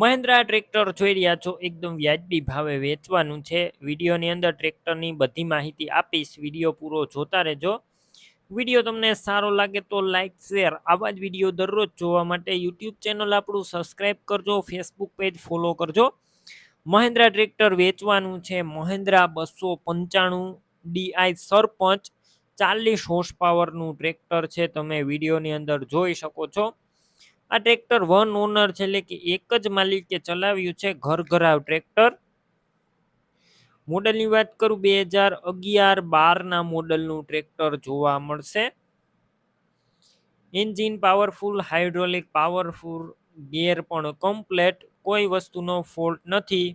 Mahindra tractor જોઈ રહ્યા છો, એકદમ વ્યાજબી ભાવે વેચવાનું છે. વિડીયોની અંદર ટ્રેક્ટરની બધી માહિતી આપીશ. વીડિયો પૂરો જોતા રહેજો. વીડિયો તમને સારો લાગે તો લાઇક શેર, આવા જ વીડિયો દરરોજ જોવા માટે યુટ્યુબ ચેનલ આપણું સબસ્ક્રાઈબ કરજો, ફેસબુક પેજ ફોલો કરજો. મહિન્દ્રા ટ્રેક્ટર વેચવાનું છે. મહિન્દ્રા બસો પંચાણું ડીઆઈ સરપંચ ચાલીસ હોર્સ પાવરનું ટ્રેક્ટર છે. તમે વિડીયોની અંદર જોઈ શકો છો. આ ટ્રેક્ટર વન ઓનર છે, એટલે કે એક જ માલિકે ચલાવ્યું છે ઘર ઘરાવ ટ્રેક્ટર. મોડલની વાત કરું, બે હજાર અગિયાર બારના મોડલનું ટ્રેક્ટર જોવા મળશે. Engine powerful, hydraulic, powerful, gear પણ કમ્પ્લેટ, કોઈ વસ્તુનો ફોલ્ટ નથી.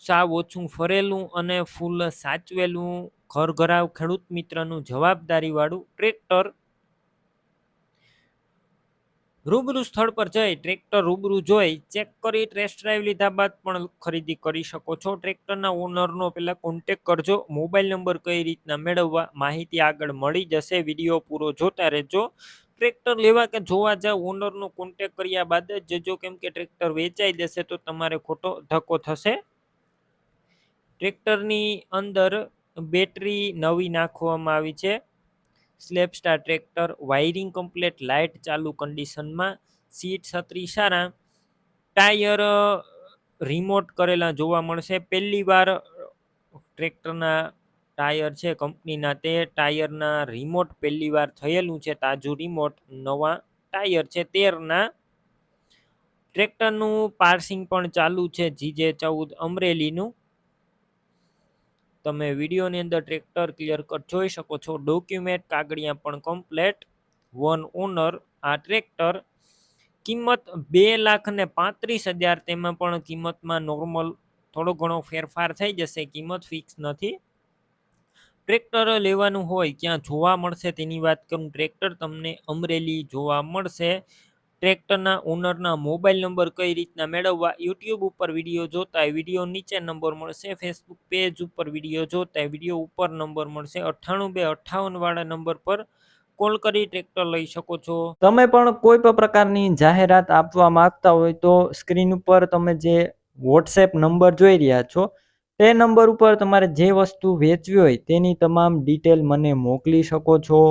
સાવ ઓછું ફરેલું અને ફૂલ સાચવેલું ઘર ઘરાવ ખેડૂત મિત્રનું જવાબદારીવાળું ટ્રેક્ટર. રૂબરૂ સ્થળ પર જઈ ટ્રેક્ટર રૂબરૂ જોઈ, ચેક કરી ટેસ્ટ ડ્રાઈવ લીધા બાદ પણ ખરીદી કરી શકો છો. ટ્રેક્ટરના ઓનરનો પહેલાં કોન્ટેક કરજો. મોબાઈલ નંબર કઈ રીતના મેળવવા, માહિતી આગળ મળી જશે. વીડિયો પૂરો જોતા રહેજો. ટ્રેક્ટર લેવા કે જોવા જાવ ઓનરનો કોન્ટેક કર્યા બાદ જ જજો. કેમ કે ટ્રેક્ટર વેચાઈ જશે તો તમારે ખોટો ધક્કો થશે. ટ્રેક્ટરની અંદર બેટરી નવી નાખવામાં આવી છે. સ્લેપ સ્ટાર ટ્રેક્ટર, વાયરિંગ કમ્પ્લેટ, લાઇટ ચાલુ કન્ડિશનમાં, સીટ છત્રી સારા, ટાયર રિમોટ કરેલા જોવા મળશે. પહેલી વાર ટ્રેક્ટરના ટાયર છે કંપનીના, તે ટાયરના રિમોટ પહેલી વાર થયેલું છે. તાજું રિમોટ, નવા ટાયર છે. તેરના ટ્રેક્ટરનું પાર્સિંગ પણ ચાલુ છે. જીજે ચૌદ અમરેલીનું. તમે વિડીયોની અંદર ટ્રેક્ટર ક્લિયર કટ જોઈ શકો છો. ડોક્યુમેન્ટ કાગળિયા પણ કમ્પ્લેટ વન ઓનર આ ટ્રેક્ટર કિંમત બે લાખ ને પાંત્રીસ હજાર, તેમાં પણ કિંમતમાં નોર્મલ થોડો ઘણો ફેરફાર થઈ જશે, કિંમત ફિક્સ નથી. ટ્રેક્ટર લેવાનું હોય, ક્યાં જોવા મળશે તેની વાત કરું. ટ્રેક્ટર તમને અમરેલી જોવા મળશે. ટ્રેક્ટરના ઓનરના મોબાઈલ નંબર કઈ રીતના મેળવવા, યુટ્યુબ ઉપર વીડિયો જોતા વીડિયો નીચે નંબર મળશે, ફેસબુક પેજ ઉપર વીડિયો જોતા વીડિયો ઉપર નંબર મળશે, અઠ્ઠાણું બે વાળા નંબર પર કોલ કરી ટ્રેક્ટર લઈ શકો છો. તમે પણ કોઈ પણ પ્રકારની જાહેરાત આપવા માંગતા હોય તો સ્ક્રીન ઉપર તમે જે વોટ્સએપ નંબર જોઈ રહ્યા છો, તે નંબર ઉપર તમારે જે વસ્તુ વેચવી હોય તેની તમામ ડિટેલ મને મોકલી શકો છો.